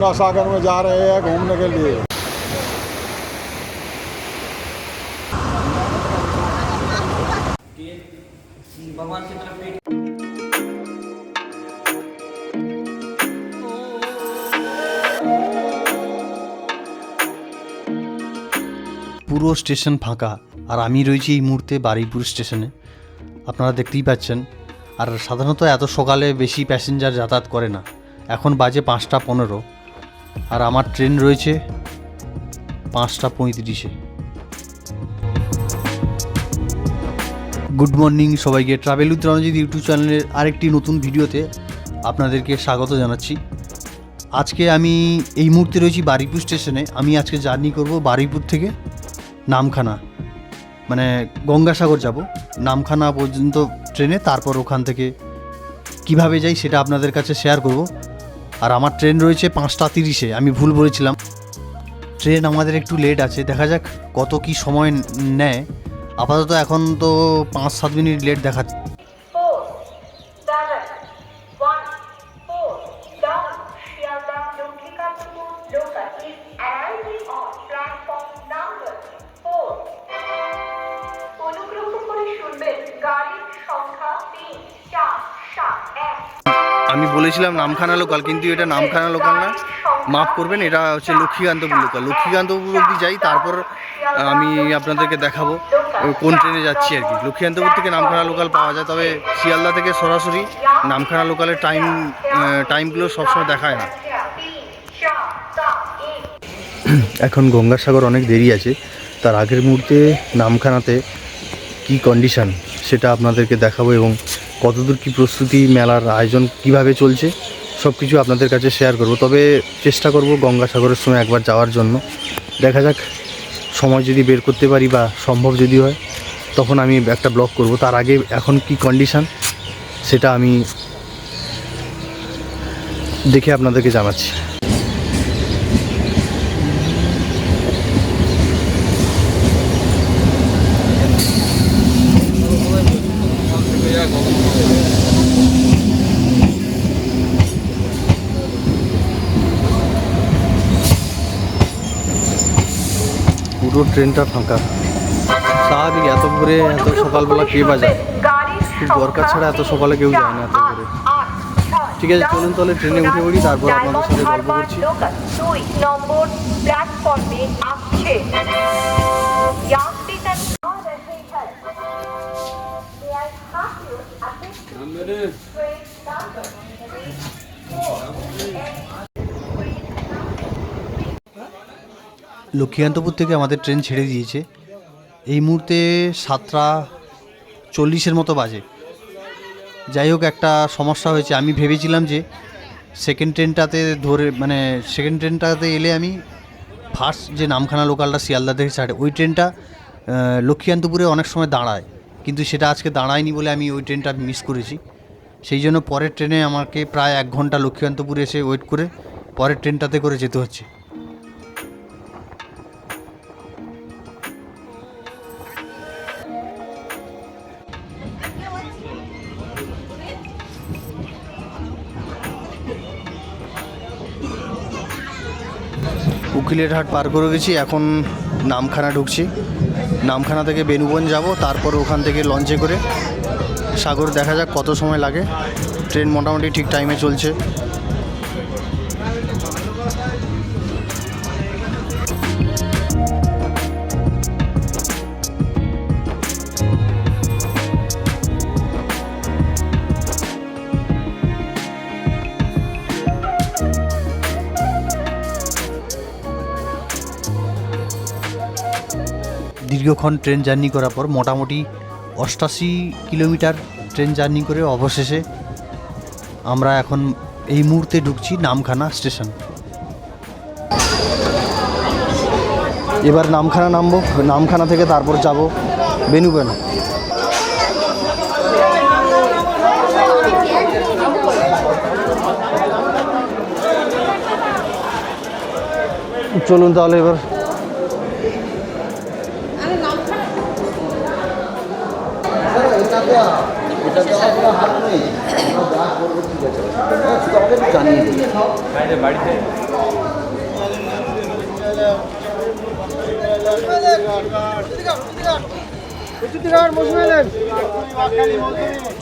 सागर में जा रहे हैं घूमने के लिए भगवान की तरफ पीठ পুরো স্টেশন ফাঁকা আর আমি রয়েছি এই মুহূর্তে বারুইপুর স্টেশনে আপনারা দেখতেই পাচ্ছেন আর সাধারণত এত সকালে বেশি প্যাসেঞ্জার যাতায়াত করে না এখন বাজে পাঁচটা পনেরো আর আমার ট্রেন রয়েছে পাঁচটা পঁয়ত্রিশে। গুড মর্নিং সবাইকে। ট্রাভেল উইথ রণজিৎ ইউটিউব চ্যানেলের আরেকটি নতুন ভিডিওতে আপনাদেরকে স্বাগত জানাচ্ছি। আজকে আমি এই মুহূর্তে রয়েছি বারুইপুর স্টেশনে। আমি আজকে জার্নি করব বারুইপুর থেকে নামখানা। মানে গঙ্গাসাগর যাব। নামখানা পর্যন্ত ট্রেনে, তারপর ওখান থেকে কীভাবে যাই সেটা আপনাদের কাছে শেয়ার করব। আর আমার ট্রেন রয়েছে পাঁচটা তিরিশে। আমি ভুল বলেছিলাম। ট্রেন আমাদের একটু লেট আছে। দেখা যাক কত কি সময় নেয়। আপাতত এখন তো পাঁচ সাত মিনিট লেট দেখা বলেছিলাম নামখানা লোকাল, কিন্তু এটা নামখানা লোকাল না। মাফ করবেন, এটা হচ্ছে লক্ষ্মীকান্তপুর লোকাল। লক্ষ্মীকান্তপুর অবধি যাই, তারপর আমি আপনাদেরকে দেখাবো কোন ট্রেনে যাচ্ছি আর কি। লক্ষ্মীকান্তপুর থেকে নামখানা লোকাল পাওয়া যায়, তবে শিয়ালদা থেকে সরাসরি নামখানা লোকালের টাইম টাইমগুলো সবসময় দেখায় না। এখন গঙ্গাসাগর অনেক দেরি আছে। তার আগের মুহূর্তে নামখানাতে কি কন্ডিশন সেটা আপনাদেরকে দেখাবো এবং কতদূর কি প্রস্তুতি মেলার আয়োজন কীভাবে চলছে সব কিছু আপনাদের কাছে শেয়ার করব। তবে চেষ্টা করব গঙ্গাসাগরের সময় একবার যাওয়ার জন্য। দেখা যাক, সময় যদি বের করতে পারি বা সম্ভব যদি হয়, তখন আমি একটা ব্লগ করব। তার আগে এখন কি কন্ডিশান সেটা আমি দেখে আপনাদেরকে জানাচ্ছি। পুরো ট্রেনটা ফাঁকা। সারাদিন এত ভোরে এত সকালবেলা কে বা যায় দরকার ছাড়া এত সকালে কেউ যায় না এত ভোরে। ঠিক আছে চলুন তাহলে ট্রেনে উঠে পড়ি তারপর আপনাদের সাথে গল্প করছি। নম্বর প্ল্যাটফর্মে আসছে। Amen. লক্ষ্মীকান্তপুর থেকে আমাদের ট্রেন ছেড়ে দিয়েছে। এই মুহূর্তে সাতটা চল্লিশের মতো বাজে। যাই হোক, একটা সমস্যা হয়েছে। আমি ভেবেছিলাম যে সেকেন্ড ট্রেনটাতে ধরে মানে সেকেন্ড ট্রেনটাতে এলে আমি ফার্স্ট যে নামখানা লোকালটা শিয়ালদা থেকে ছাড়ে, ওই ট্রেনটা লক্ষ্মীকান্তপুরে অনেক সময় দাঁড়ায়। কিন্তু সেটা আজকে দাঁড়ায়নি বলে আমি ওই ট্রেনটা মিস করেছি। সেই জন্য পরের ট্রেনে আমাকে প্রায় এক ঘণ্টা লক্ষ্মীকান্তপুরে এসে ওয়েট করে পরের ট্রেনটাতে করে যেতে হচ্ছে। উকিলের হাট পার করে গেছি, এখন নামখানা ঢুকছি। নামখানা থেকে বেনুবন যাব, তারপর ওখান থেকে লঞ্চে করে সাগর দেখা যাক কত সময় লাগে। ট্রেন মোটামুটি ঠিক টাইমে চলছে। দীর্ঘক্ষণ ট্রেন জার্নি করার পর মোটামুটি অষ্টাশি কিলোমিটার ট্রেন জার্নি করে অবশেষে আমরা এখন এই মুহূর্তে ঢুকছি নামখানা স্টেশন। এবার নামখানা নামবো, নামখানা থেকে তারপর যাব বেনুবেন চলুন তাহলে এবার এটাতে আমাদের হাত নেই আমরা যা করব ঠিক আছে হ্যাঁ, শুধু আমাদের একটু জানিয়ে দিন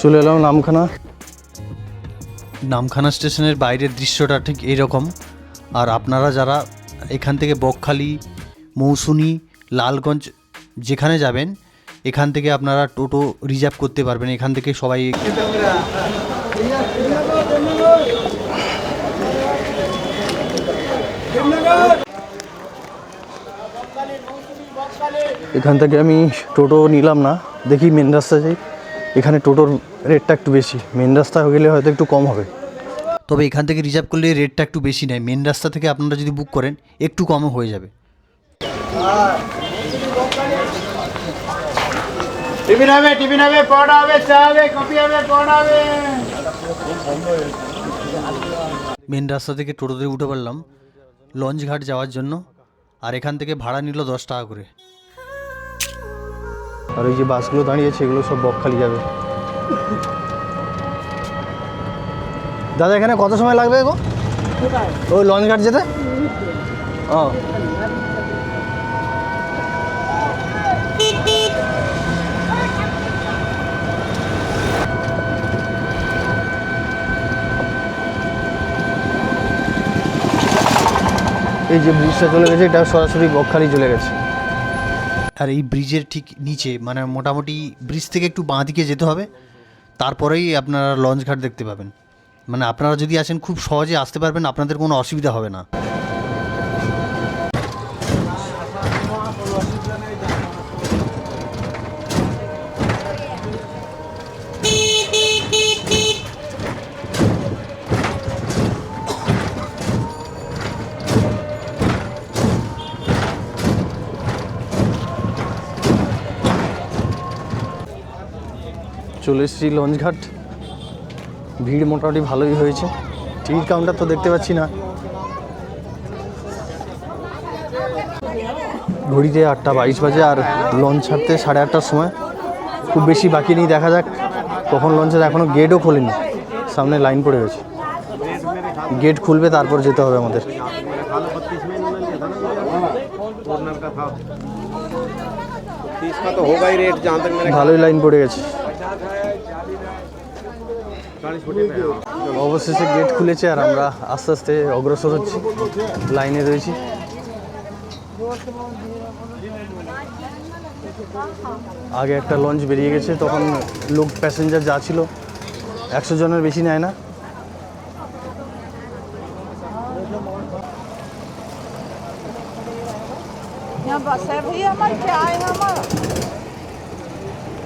চলে এলাম নামখানা। নামখানা স্টেশনের বাইরের দৃশ্যটা ঠিক এইরকম। আর আপনারা যারা এখান থেকে বকখালি, মৌসুনি, লালগঞ্জ যেখানে যাবেন এখান থেকে আপনারা টোটো রিজার্ভ করতে পারবেন। এখান থেকে সবাই এখান থেকে আমি টোটো নিলাম না। দেখি মেন রাস্তা যাই এখানে টোটোর রেটটা একটু বেশি। মেন রাস্তা গেলে হয়তো একটু কম হবে। তবে এখান থেকে রিজার্ভ করলে রেটটা একটু বেশি নেয়। মেন রাস্তা থেকে আপনারা যদি বুক করেন একটু কমও হয়ে যাবে। টিফিন হবে টিফিন হবে হবে চা হবে কফি হবে হবে। মেন রাস্তা থেকে টোটোতে উঠে পারলাম লঞ্চঘাট যাওয়ার জন্য আর এখান থেকে ভাড়া নিল দশ টাকা করে। আর ওই যে বাসগুলো দাঁড়িয়েছে এগুলো সব বকখালি যাবে। দাদা এখানে কত সময় লাগবে গো? ওই লঞ্চঘাট যেতে? ও। এই যে ব্রিজটা চলে গেছে, এটা সরাসরি বকখালি চলে গেছে। আর এই ব্রিজের ঠিক নিচে মানে মোটামুটি ব্রিজ থেকে একটু বাঁ দিকে যেতে হবে, তারপরেই আপনারা লঞ্চ ঘাট দেখতে পাবেন। মানে আপনারা যদি আসেন, খুব সহজে আসতে পারবেন, আপনাদের কোনো অসুবিধা হবে না। চলে এসেছি লঞ্চঘাট। ভিড় মোটামুটি ভালোই হয়েছে। টিকিট কাউন্টার তো দেখতে পাচ্ছি না। ঘড়িতে আটটা বাইশ বাজে আর লঞ্চ ছাড়তে সাড়ে আটটার সময়। খুব বেশি বাকি নেই দেখা যাক কখন লঞ্চের এখনও গেটও খোলেনি। সামনে লাইন পড়ে রয়েছে। গেট খুলবে তারপর যেতে হবে আমাদের। ভালোই লাইন পড়ে গেছে। অবশেষে গেট খুলেছে আর আমরা আস্তে আস্তে অগ্রসর হচ্ছি। লাইনে রয়েছি। আগে একটা লঞ্চ বেরিয়ে গেছে তখন লোক প্যাসেঞ্জার যা ছিল একশো জনের বেশি নেয় না।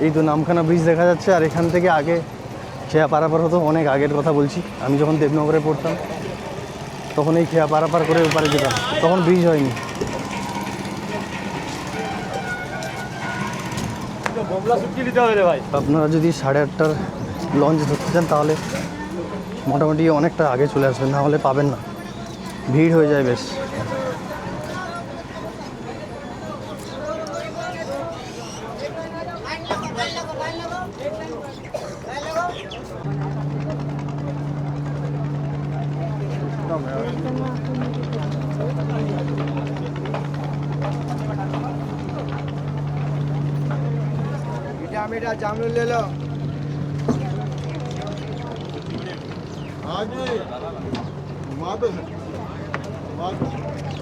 এই তো নামখানা ব্রিজ দেখা যাচ্ছে আর এখান থেকে আগে খেয়া পারাপার হতো অনেক আগের কথা বলছি। আমি যখন দেবনগরে পড়তাম তখন এই খেয়া পারাপার করে ওপারে যেতাম। তখন ব্রিজ হয়নি। আপনারা যদি সাড়ে আটটার লঞ্চ ধরতে চান তাহলে মোটামুটি অনেকটা আগে চলে আসবেন না হলে পাবেন না। ভিড় হয়ে যায় বেশ।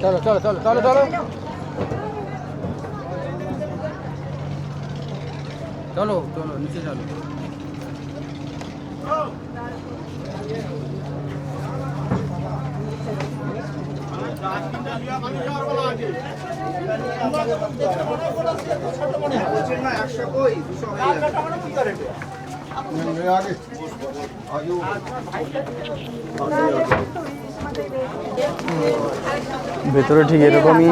চলো চলো চলো চলো চলো। চলো চলো নিচে চলো। ভেতরে ঠিক এরকমই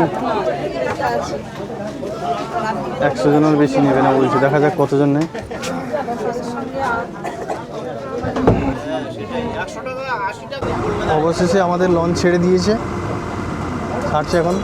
একশো জনের বেশি নেবে না বলছে। দেখা যাক কতজন নেয়। অবশেষে আমাদের লঞ্চ ছেড়ে দিয়েছে। ছাড়ছে এখন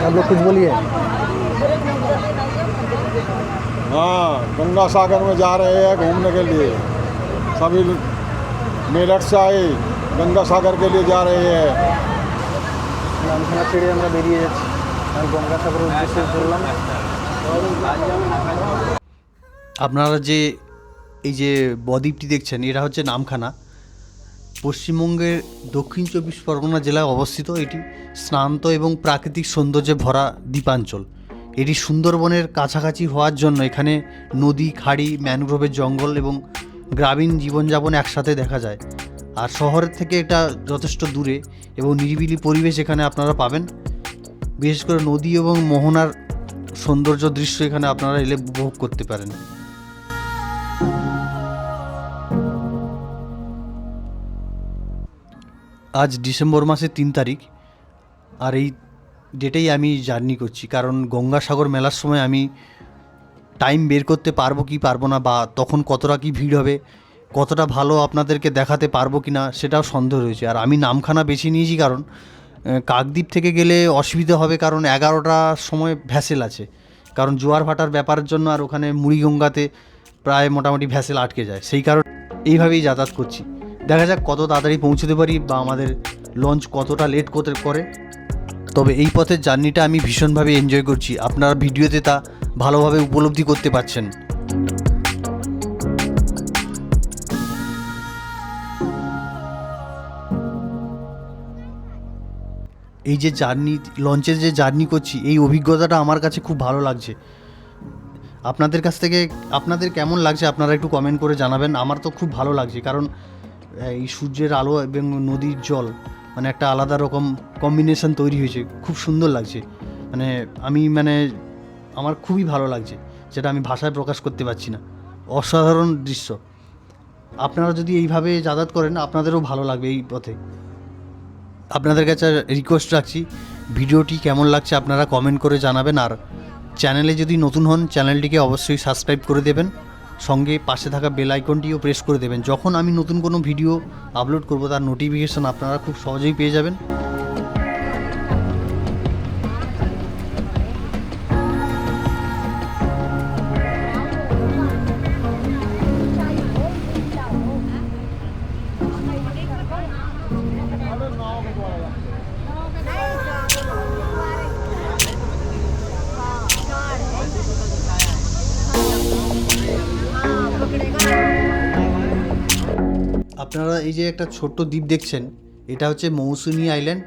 आप लोग कुछ बोलिए हाँ गंगा सागर में जा रहे हैं घूमने के लिए सभी मेरठ से आए गंगा सागर के लिए जा रहे हैं নামখানা ছেড়ে আমরা বেরিয়ে যাচ্ছি। আমি গঙ্গাসাগরের উদ্দেশ্যে চললাম। আপনারা যে এই যে বদ্বীপটি দেখছেন, এটা হচ্ছে নামখানা। পশ্চিমবঙ্গের দক্ষিণ চব্বিশ পরগনা জেলায় অবস্থিত এটি স্নান্ত এবং প্রাকৃতিক সৌন্দর্যে ভরা দ্বীপাঞ্চল। এটি সুন্দরবনের কাছাকাছি হওয়ার জন্য এখানে নদী, খাড়ি, ম্যানগ্রোভের জঙ্গল এবং গ্রামীণ জীবনযাপন একসাথে দেখা যায়। আর শহরের থেকে এটা যথেষ্ট দূরে এবং নিরিবিলি পরিবেশ এখানে আপনারা পাবেন। বিশেষ করে নদী এবং মোহনার সৌন্দর্য দৃশ্য এখানে আপনারা এলে উপভোগ করতে পারেন। আজ ডিসেম্বর মাসের তিন তারিখ, আর এই ডেটেই আমি জার্নি করছি, কারণ গঙ্গাসাগর মেলার সময় আমি টাইম বের করতে পারব কি পারব না বা তখন কতটা কি ভিড় হবে কতটা ভালো আপনাদেরকে দেখাতে পারব কি না সেটাও সন্দেহ রয়েছে। আর আমি নামখানা বেছে নিয়েছি কারণ কাকদ্বীপ থেকে গেলে অসুবিধা হবে কারণ এগারোটার সময় ভ্যাসেল আছে। কারণ জোয়ার ভাটার ব্যাপারের জন্য আর ওখানে মুড়িগঙ্গাতে প্রায় মোটামুটি ভ্যাসেল আটকে যায়। সেই কারণ এইভাবেই যাতায়াত করছি। দেখা যাক কত তাড়াতাড়ি পৌঁছতে পারি বা আমাদের লঞ্চ কতটা লেট করতে করে। তবে এই পথের জার্নিটা আমি ভীষণভাবে এনজয় করছি। আপনারা ভিডিওতে তা ভালোভাবে উপলব্ধি করতে পারছেন। এই যে জার্নি লঞ্চে যে জার্নি করছি, এই অভিজ্ঞতাটা আমার কাছে খুব ভালো লাগছে। আপনাদের কাছ থেকে, আপনাদের কেমন লাগছে আপনারা একটু কমেন্ট করে জানাবেন। আমার তো খুব ভালো লাগছে, কারণ এই সূর্যের আলো এবং নদীর জল মানে একটা আলাদা রকম কম্বিনেশন তৈরি হয়েছে। খুব সুন্দর লাগছে। মানে আমি মানে আমার খুবই ভালো লাগছে, যেটা আমি ভাষায় প্রকাশ করতে পারছি না। অসাধারণ দৃশ্য। আপনারা যদি এইভাবে যাতায়াত করেন, আপনাদেরও ভালো লাগবে এই পথে। আপনাদের কাছে রিকোয়েস্ট রাখছি, ভিডিওটি কেমন লাগছে আপনারা কমেন্ট করে জানাবেন আর চ্যানেলে যদি নতুন হন চ্যানেলটিকে অবশ্যই সাবস্ক্রাইব করে দেবেন, সঙ্গে পাশে থাকা বেল আইকনটিও প্রেস করে দেবেন। যখন আমি নতুন কোনো ভিডিও আপলোড করব, তার নোটিফিকেশান আপনারা খুব সহজেই পেয়ে যাবেন। আপনারা এই যে একটা ছোট্ট দ্বীপ দেখছেন, এটা হচ্ছে মৌসুমী আইল্যান্ড,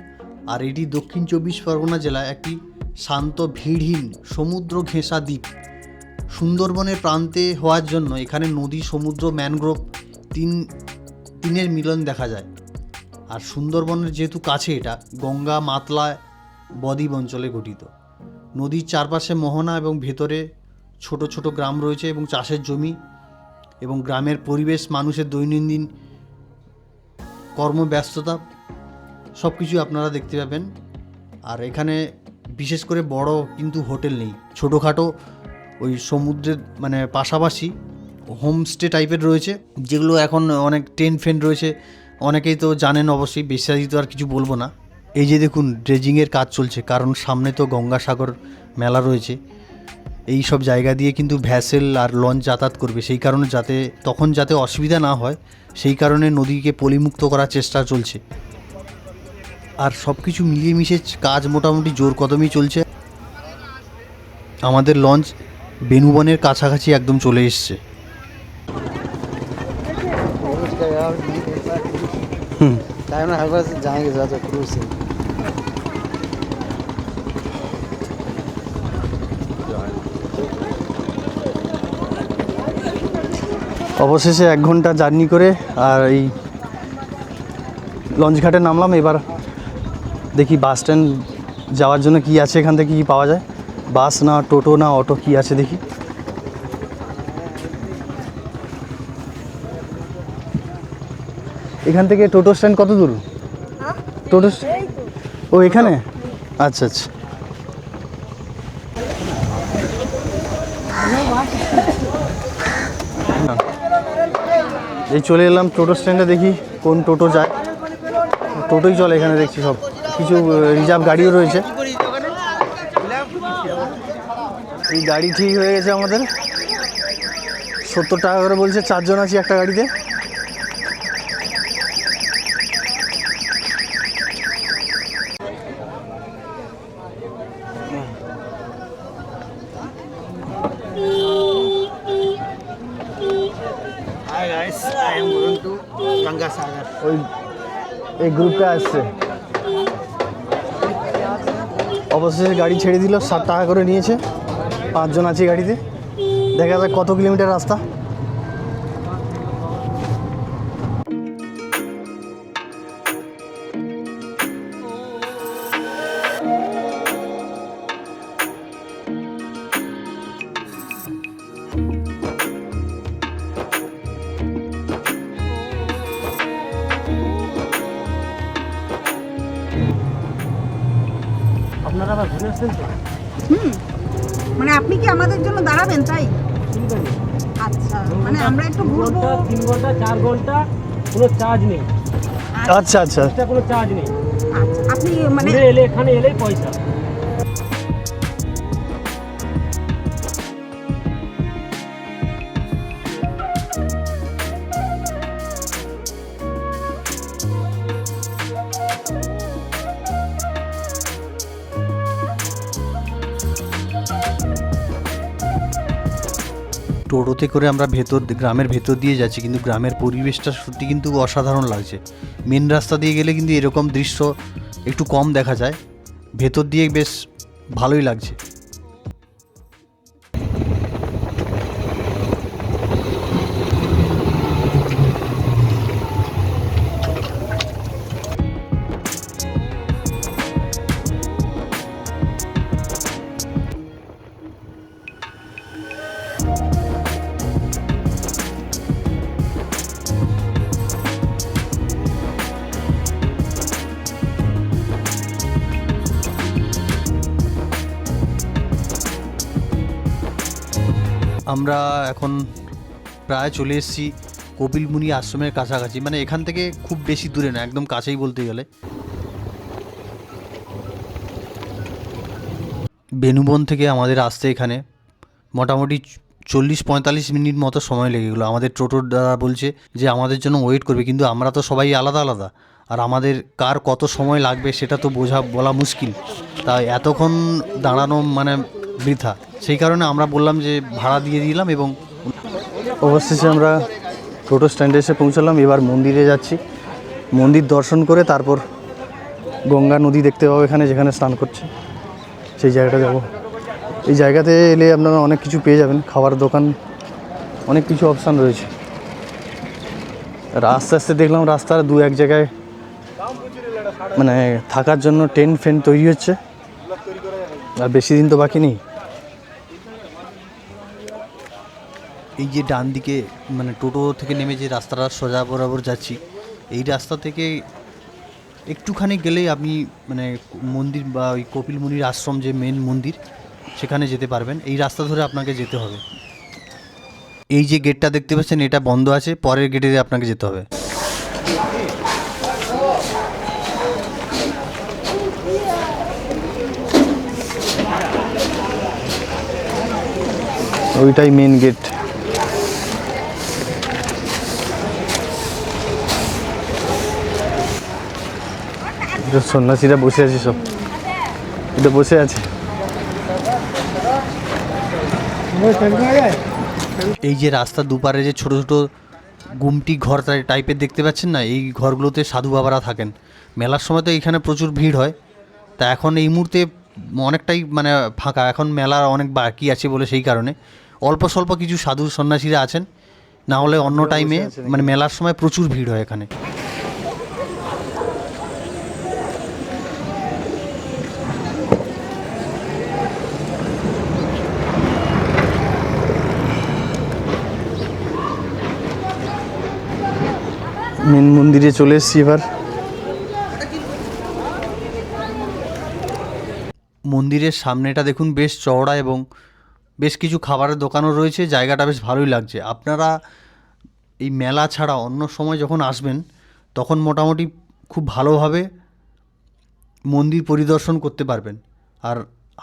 আর এটি দক্ষিণ চব্বিশ পরগনা জেলায় একটি শান্ত, ভিড়হীন সমুদ্র ঘেঁষা দ্বীপ। সুন্দরবনের প্রান্তে হওয়ার জন্য এখানে নদী, সমুদ্র, ম্যানগ্রোভ তিন, তিনের মিলন দেখা যায়। আর সুন্দরবনের যেহেতু কাছে এটা, গঙ্গা, মাতলা, বদ্বীপ অঞ্চলে গঠিত। নদীর চারপাশে মোহনা এবং ভেতরে ছোট ছোট গ্রাম রয়েছে এবং চাষের জমি এবং গ্রামের পরিবেশ মানুষের দৈনন্দিন কর্মব্যস্ততা সব কিছু আপনারা দেখতে পাবেন। আর এখানে বিশেষ করে বড় কিন্তু হোটেল নেই। ছোটোখাটো ওই সমুদ্রের মানে পাশাপাশি হোমস্টে টাইপের রয়েছে, যেগুলো এখন অনেক টেন্ট ফেন্ট রয়েছে। অনেকেই তো জানেন অবশ্যই, বিস্তারিত আর কিছু বলব না। এই যে দেখুন ড্রেজিংয়ের কাজ চলছে, কারণ সামনে তো গঙ্গাসাগর মেলা রয়েছে। এই সব জায়গা দিয়ে কিন্তু ভ্যাসেল আর লঞ্চ যাতায়াত করবে। সেই কারণে যাতে তখন যাতে অসুবিধা না হয় সেই কারণে নদীকে পলিমুক্ত করার চেষ্টা চলছে। আর সব কিছু মিলিয়ে মিশে কাজ মোটামুটি জোর কদমই চলছে। আমাদের লঞ্চ বেনুবনের কাছাকাছি একদম চলে এসছে। হুম। অবশেষে এক ঘণ্টা জার্নি করে আর এই লঞ্চ ঘাটে নামলাম। এবার দেখি বাস স্ট্যান্ড যাওয়ার জন্য কি আছে এখান থেকে কি পাওয়া যায়। বাস না টোটো না অটো কি আছে দেখি। এখান থেকে টোটো স্ট্যান্ড কত দূর? টোটো ও এখানে? আচ্ছা আচ্ছা। এই চলে এলাম টোটো স্ট্যান্ডে দেখি কোন টোটো যায়। টোটোই চলে এখানে দেখছি সব। কিছু রিজার্ভ গাড়িও রয়েছে। এই গাড়ি ঠিক হয়ে গেছে আমাদের। সত্তর টাকা করে বলছে, চারজন আছি একটা গাড়িতে। ওই এই গ্রুপটা আসছে। অবশেষে গাড়ি ছেড়ে দিল, সাত টাকা করে নিয়েছে। পাঁচজন আছি গাড়িতে। দেখা যাক কত কিলোমিটার রাস্তা। একটু ঘুরবো। ঘণ্টা তিন ঘণ্টা চার ঘণ্টা কোনো চার্জ নেই। আচ্ছা আচ্ছা। কোনো চার্জ নেই। আচ্ছা আপনি মানে এলে এখানে এলেই পয়সা। টোটোতে করে আমরা ভেতর গ্রামের ভেতর দিয়ে যাচ্ছি, কিন্তু গ্রামের পরিবেশটা সত্যি কিন্তু অসাধারণ লাগছে। মেন রাস্তা দিয়ে গেলে কিন্তু এরকম দৃশ্য একটু কম দেখা যায়। ভেতর দিয়ে বেশ ভালোই লাগছে। আমরা এখন প্রায় চলে এসেছি কপিলমুনি আশ্রমের কাছাকাছি। মানে এখান থেকে খুব বেশি দূরে না, একদম কাছেই বলতে গেলে। বেনুবন থেকে আমাদের আসতে এখানে মোটামুটি চল্লিশ পঁয়তাল্লিশ মিনিট মতো সময় লেগে গেলো। আমাদের টোটোর দ্বারা বলছে যে, আমাদের জন্য ওয়েট করবে। কিন্তু আমরা তো সবাই আলাদা আলাদা। আর আমাদের কার কত সময় লাগবে সেটা তো বোঝা, বলা মুশকিল। তাই এতক্ষণ দাঁড়ানো মানে বৃথা। সেই কারণে আমরা বললাম যে ভাড়া দিয়ে দিলাম এবং অবশেষে আমরা টোটো স্ট্যান্ডে এসে পৌঁছালাম। এবার মন্দিরে যাচ্ছি। মন্দির দর্শন করে তারপর গঙ্গা নদী দেখতে পাবো এখানে, যেখানে স্নান করছে। সেই জায়গাটা যাব। এই জায়গাতে এলে আপনারা অনেক কিছু পেয়ে যাবেন। খাবার দোকান, অনেক কিছু অপশান রয়েছে। আস্তে আস্তে দেখলাম রাস্তার দু এক জায়গায় মানে থাকার জন্য টেন্ট ফেন্ট তৈরি হচ্ছে। আর বেশি দিন তো বাকি নেই। এই যে ডান দিকে মানে টোটো থেকে নেমে যে রাস্তাটা সোজা বরাবর যাচ্ছি, এই রাস্তা থেকে একটুখানি গেলেই আপনি মানে মন্দির বা ওই কপিল মুনির আশ্রম যে মেন মন্দির, সেখানে যেতে পারবেন। এই রাস্তা ধরে আপনাকে যেতে হবে। এই যে গেটটা দেখতে পাচ্ছেন, এটা বন্ধ আছে, পরের গেটে আপনাকে যেতে হবে। ওইটাই মেন গেট সন্ন্যাসীরা বসে আছে সব। এটা বসে আছে। এই যে রাস্তার দুপারে যে ছোট ছোট গুমটি ঘর টাই- টাইপের দেখতে পাচ্ছেন না? এই ঘরগুলোতে সাধু বাবারা থাকেন। মেলার সময় তো এখানে প্রচুর ভিড় হয়। তা এখন এই মুহূর্তে অনেকটাই মানে ফাঁকা। এখন মেলা অনেক বাকি আছে বলে সেই কারণে। অল্প স্বল্প কিছু সাধু সন্ন্যাসীরা আছেন। না হলে অন্য টাইমে মানে মেলার সময় প্রচুর ভিড় হয় এখানে। মেন মন্দিরে চলে এসছি এবার। মন্দিরের সামনেটা দেখুন, বেশ চওড়া এবং বেশ কিছু খাবারের দোকানও রয়েছে। জায়গাটা বেশ ভালোই লাগছে। আপনারা এই মেলা ছাড়া অন্য সময় যখন আসবেন, তখন মোটামুটি খুব ভালোভাবে মন্দির পরিদর্শন করতে পারবেন। আর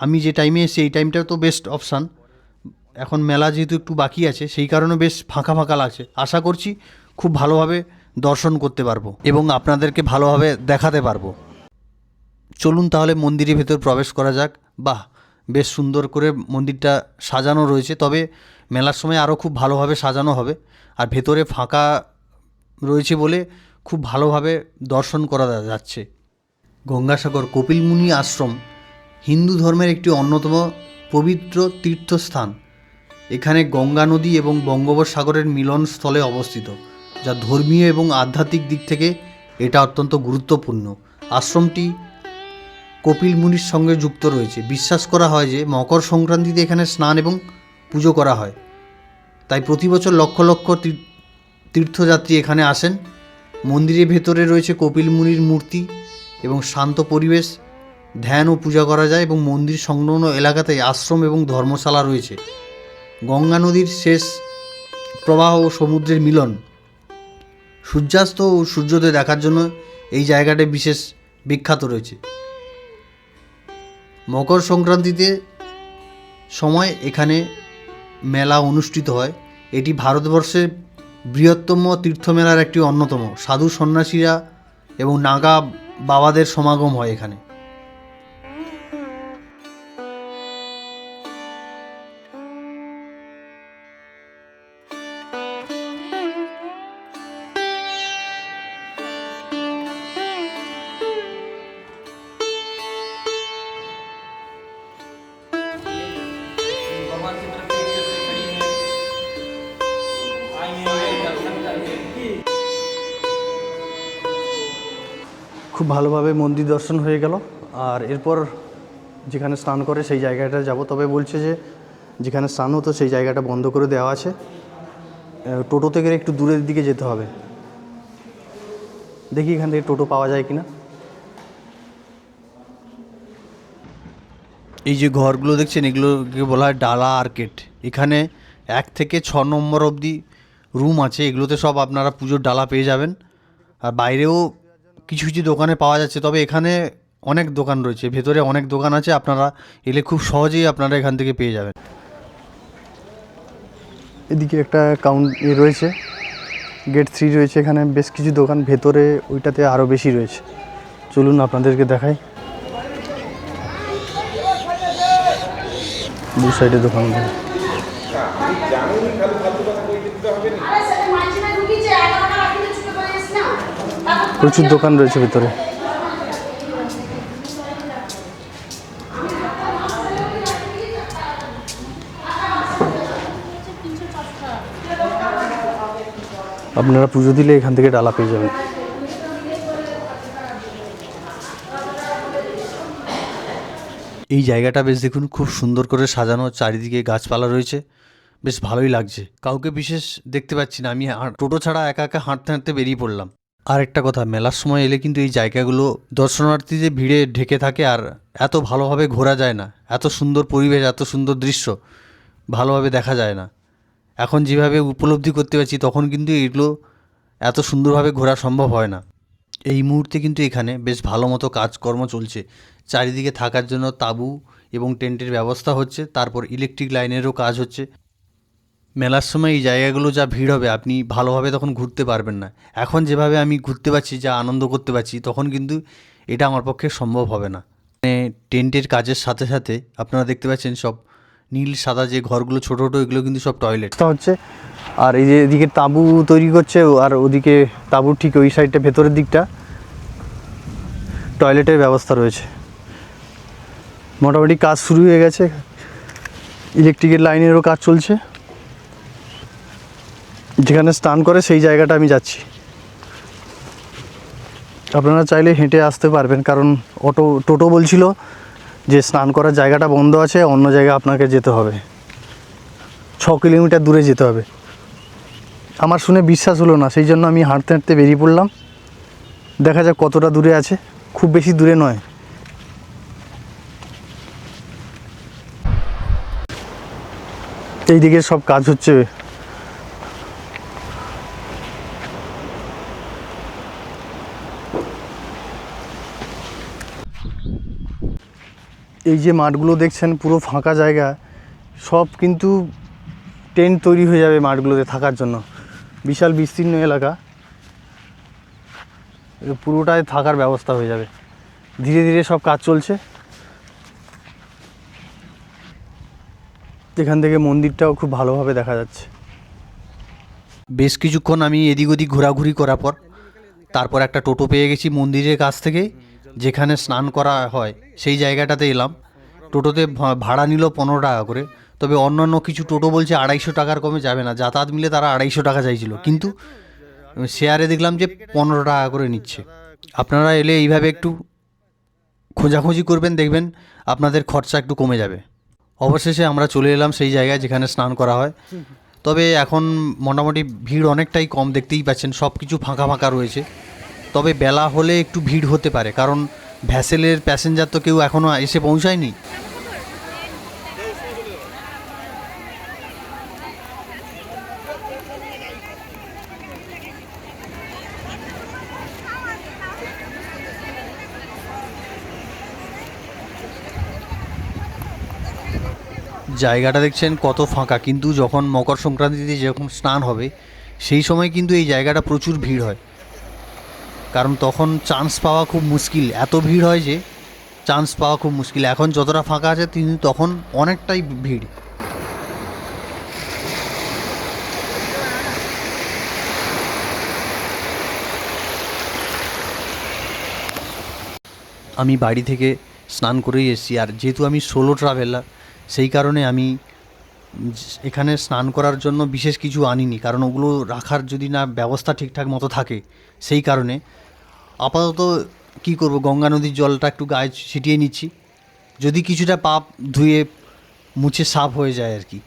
আমি যে টাইমে এসেছি, এই টাইমটা তো বেস্ট অপশান এখন মেলা যেহেতু একটু বাকি আছে, সেই কারণে বেশ ফাঁকা ফাঁকা লাগছে। আশা করছি খুব ভালোভাবে দর্শন করতে পারব এবং আপনাদেরকে ভালোভাবে দেখাতে পারব। চলুন তাহলে মন্দিরের ভেতর প্রবেশ করা যাক। বাহ, বেশ সুন্দর করে মন্দিরটা সাজানো রয়েছে। তবে মেলার সময় আরও খুব ভালোভাবে সাজানো হবে। আর ভেতরে ফাঁকা রয়েছে বলে খুব ভালোভাবে দর্শন করা যাচ্ছে। গঙ্গাসাগর কপিলমুনি আশ্রম হিন্দু ধর্মের একটি অন্যতম পবিত্র তীর্থস্থান। এখানে গঙ্গা নদী এবং বঙ্গোপসাগরের মিলনস্থলে অবস্থিত। যা ধর্মীয় এবং আধ্যাত্মিক দিক থেকে এটা অত্যন্ত গুরুত্বপূর্ণ। আশ্রমটি কপিল মুনির সঙ্গে যুক্ত রয়েছে। বিশ্বাস করা হয় যে মকর সংক্রান্তিতে এখানে স্নান এবং পুজো করা হয়। তাই প্রতি বছর লক্ষ লক্ষ তীর- তীর্থযাত্রী এখানে আসেন। মন্দিরের ভেতরে রয়েছে কপিল মুনির মূর্তি এবং শান্ত পরিবেশ। ধ্যান ও পূজা করা যায় এবং মন্দির সংলগ্ন এলাকাতে আশ্রম এবং ধর্মশালা রয়েছে। গঙ্গা নদীর শেষ প্রবাহ ও সমুদ্রের মিলন সূর্যাস্ত ও সূর্যোদয় দেখার জন্য এই জায়গাটি বিশেষ বিখ্যাত রয়েছে। মকর সংক্রান্তিতে সময় এখানে মেলা অনুষ্ঠিত হয়। এটি ভারতবর্ষের বৃহত্তম তীর্থমেলার একটি অন্যতম। সাধু সন্ন্যাসীরা এবং নাগা বাবাদের সমাগম হয় এখানে। খুব ভালোভাবে মন্দির দর্শন হয়ে গেল। আর এরপর যেখানে স্নান করে সেই জায়গাটা যাব। তবে বলছে যে যেখানে স্নান হতো সেই জায়গাটা বন্ধ করে দেওয়া আছে। আহ, টোটো থেকে একটু দূরের দিকে যেতে হবে। দেখি এখান থেকে টোটো পাওয়া যায় কিনা। এই যে ঘরগুলো দেখছেন এগুলোকে বলা হয় ডালা আর্কেট এখানে এক থেকে ছ নম্বর অবধি রুম আছে। এগুলোতে সব আপনারা পুজোর ডালা পেয়ে যাবেন। আর বাইরেও কিছু কিছু দোকানে পাওয়া যাচ্ছে। তবে এখানে অনেক দোকান রয়েছে। ভেতরে অনেক দোকান আছে। আপনারা এলে খুব সহজেই আপনারা এখান থেকে পেয়ে যাবেন। এদিকে একটা কাউন্ট রয়েছে। গেট থ্রি রয়েছে এখানে। বেশ কিছু দোকান ভেতরে ওইটাতে আরও বেশি রয়েছে। চলুন আপনাদেরকে দেখাই। দু সাইডে দোকান। প্রচুর দোকান রয়েছে ভিতরে। আপনারা পুজো দিলে এখান থেকে ডালা পেয়ে যাবেন। এই জায়গাটা বেশ দেখুন, খুব সুন্দর করে সাজানো, চারিদিকে গাছপালা রয়েছে। বেশ ভালোই লাগছে। কাউকে বিশেষ দেখতে পাচ্ছি না। আমি টোটো ছাড়া একা একা হাঁটতে হাঁটতে বেরিয়ে পড়লাম। আর একটা কথা, মেলার সময় এলে কিন্তু এই জায়গাগুলো দর্শনার্থীদের ভিড়ে ঢেকে থাকে আর এত ভালোভাবে ঘোরা যায় না। এত সুন্দর পরিবেশ, এত সুন্দর দৃশ্য ভালোভাবে দেখা যায় না। এখন যেভাবে উপলব্ধি করতে পারছি, তখন কিন্তু এগুলো এত সুন্দরভাবে ঘোরা সম্ভব হয় না। এই মুহূর্তে কিন্তু এখানে বেশ ভালো মতো কাজকর্ম চলছে। চারিদিকে থাকার জন্য তাঁবু এবং টেন্টের ব্যবস্থা হচ্ছে, তারপর ইলেকট্রিক লাইনেরও কাজ হচ্ছে। মেলার সময় এই জায়গাগুলো যা ভিড় হবে, আপনি ভালোভাবে তখন ঘুরতে পারবেন না। এখন যেভাবে আমি ঘুরতে পারছি, যা আনন্দ করতে পারছি, তখন কিন্তু এটা আমার পক্ষে সম্ভব হবে না। মানে টেন্টের কাজের সাথে সাথে আপনারা দেখতে পাচ্ছেন সব নীল, সাদা যে ঘরগুলো ছোটো ছোটো, এগুলো কিন্তু সব টয়লেট। হচ্ছে, আর এই যে এদিকে তাঁবু তৈরি করছে আর ওদিকে তাঁবু ঠিক ওই সাইডটা, ভেতরের দিকটা, টয়লেটের ব্যবস্থা রয়েছে। মোটামুটি কাজ শুরু হয়ে গেছে। ইলেকট্রিকের লাইনেরও কাজ চলছে। যেখানে স্নান করে সেই জায়গাটা আমি যাচ্ছি। আপনারা চাইলে হেঁটে আসতে পারবেন, কারণ অটো, টোটো বলছিল যে স্নান করার জায়গাটা বন্ধ আছে, অন্য জায়গায় আপনাকে যেতে হবে। ছ কিলোমিটার দূরে যেতে হবে। আমার শুনে বিশ্বাস হলো না, সেই জন্য আমি হাঁটতে হাঁটতে বেরিয়ে পড়লাম। দেখা যাক কতটা দূরে আছে, খুব বেশি দূরে নয়। এই দিকে সব কাজ হচ্ছে এই যে মাঠগুলো দেখছেন, পুরো ফাঁকা জায়গা, সব কিন্তু টেন্ট তৈরি হয়ে যাবে মাঠগুলোতে থাকার জন্য। বিশাল বিস্তীর্ণ এলাকা। পুরোটাই থাকার ব্যবস্থা হয়ে যাবে। ধীরে ধীরে সব কাজ চলছে। এখান থেকে মন্দিরটাও খুব ভালোভাবে দেখা যাচ্ছে। বেশ কিছুক্ষণ আমি এদিক ওদিক ঘোরাঘুরি করার পর, তারপর একটা টোটো পেয়ে গেছি মন্দিরের কাছ থেকে। যেখানে স্নান করা হয়, সেই জায়গাটাতে এলাম। টোটোতে ভাড়া নিল পনেরো টাকা করে। তবে অন্যান্য কিছু টোটো বলছে আড়াইশো টাকার কমে যাবে না। যাতায়াত মিলে তারা আড়াইশো টাকা চাইছিল। কিন্তু শেয়ারে দেখলাম যে পনেরো টাকা করে নিচ্ছে। আপনারা এলে এইভাবে একটু খোঁজাখুঁজি করবেন, দেখবেন আপনাদের খরচা একটু কমে যাবে। অবশেষে আমরা চলে এলাম সেই জায়গায় যেখানে স্নান করা হয়। তবে এখন মোটামুটি ভিড় অনেকটাই কম দেখতেই পাচ্ছেন। সব কিছু ফাঁকা ফাঁকা রয়েছে। তবে বেলা হলে একটু ভিড় হতে পারে, কারণ ভ্যাসেলের প্যাসেঞ্জার তো কেউ এখনও এসে পৌঁছায়নি। জায়গাটা দেখছেন কত ফাঁকা, কিন্তু যখন মকর সংক্রান্তিতে যখন স্নান হবে, সেই সময় কিন্তু এই জায়গাটা প্রচুর ভিড় হয়। কারণ তখন চান্স পাওয়া খুব মুশকিল। এত ভিড় হয় যে চান্স পাওয়া খুব মুশকিল। এখন যতটা ফাঁকা আছে, তিনি তখন অনেকটাই ভিড়। আমি বাড়ি থেকে স্নান করেই এসেছি। আর যেহেতু আমি সোলো ট্রাভেলার সেই কারণে আমি এখানে স্নান করার জন্য বিশেষ কিছু আনিনি, কারণ ওগুলো রাখার যদি না ব্যবস্থা ঠিকঠাক মতো থাকে সেই কারণে। আপাতত কি করব, গঙ্গা নদীর জলটা একটু গায়ে ছিটিয়ে নিচ্ছি। যদি কিছুটা পাপ ধুয়ে মুছে সাফ হয়ে যায় আর কি।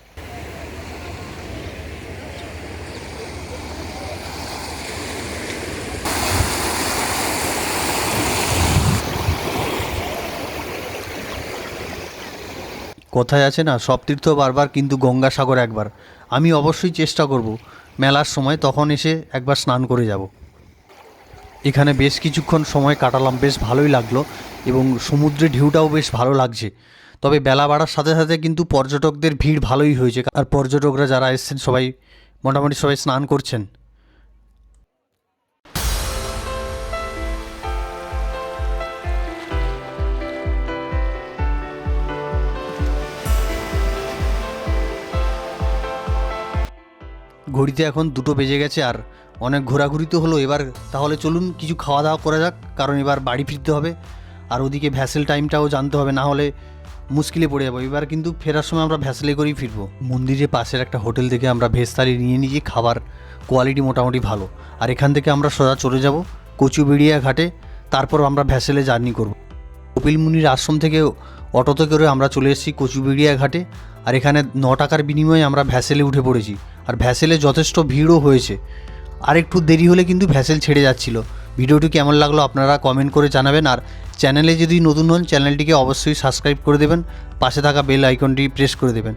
কথায় আছে না? সব তীর্থ বারবার কিন্তু গঙ্গাসাগর একবার। আমি অবশ্যই চেষ্টা করব। মেলার সময় তখন এসে একবার স্নান করে যাব। এখানে বেশ কিছুক্ষণ সময় কাটালাম। বেশ ভালোই লাগল এবং সমুদ্রের ঢেউটাও বেশ ভালো লাগছে। তবে বেলা বাড়ার সাথে সাথে কিন্তু পর্যটকদের ভিড় ভালোই হয়েছে। আর পর্যটকরা যারা এসছেন সবাই, মোটামুটি সবাই স্নান করছেন। ঘড়িতে এখন দুটো বেজে গেছে আর অনেক ঘোরাঘুরি তো হলো। এবার তাহলে চলুন কিছু খাওয়া দাওয়া করা যাক, কারণ এবার বাড়ি ফিরতে হবে। আর ওদিকে ভ্যাসেল টাইমটাও জানতে হবে, না হলে মুশকিলে পড়ে যাব। এবার কিন্তু ফেরার সময় আমরা ভ্যাসেলে করেই ফিরবো। মন্দিরের পাশের একটা হোটেল থেকে আমরা ভেজ থালি নিয়ে নিয়েছি খাবার কোয়ালিটি মোটামুটি ভালো। আর এখান থেকে আমরা সোজা চলে যাব কচুবেড়িয়া ঘাটে। তারপর আমরা ভ্যাসেলে জার্নি করব। কপিল মুনির আশ্রম থেকে অটোতে করে আমরা চলে এসেছি কচুবেড়িয়া ঘাটে। আর এখানে ন টাকার বিনিময়ে আমরা ভ্যাসেলে উঠে পড়েছি। আর ভ্যাসেলে যথেষ্ট ভিড়ও হয়েছে। আর একটু দেরি হলে কিন্তু ভ্যাসেল ছেড়ে যাচ্ছিল। ভিডিওটি কেমন লাগল আপনারা কমেন্ট করে জানাবেন আর চ্যানেলে যদি নতুন হন চ্যানেলটিকে অবশ্যই সাবস্ক্রাইব করে দেবেন। পাশে থাকা বেল আইকনটি প্রেস করে দেবেন।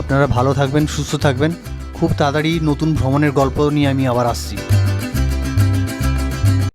আপনারা ভালো থাকবেন, সুস্থ থাকবেন। খুব তাড়াতাড়ি নতুন ভ্রমণের গল্প নিয়ে আমি আবার আসছি।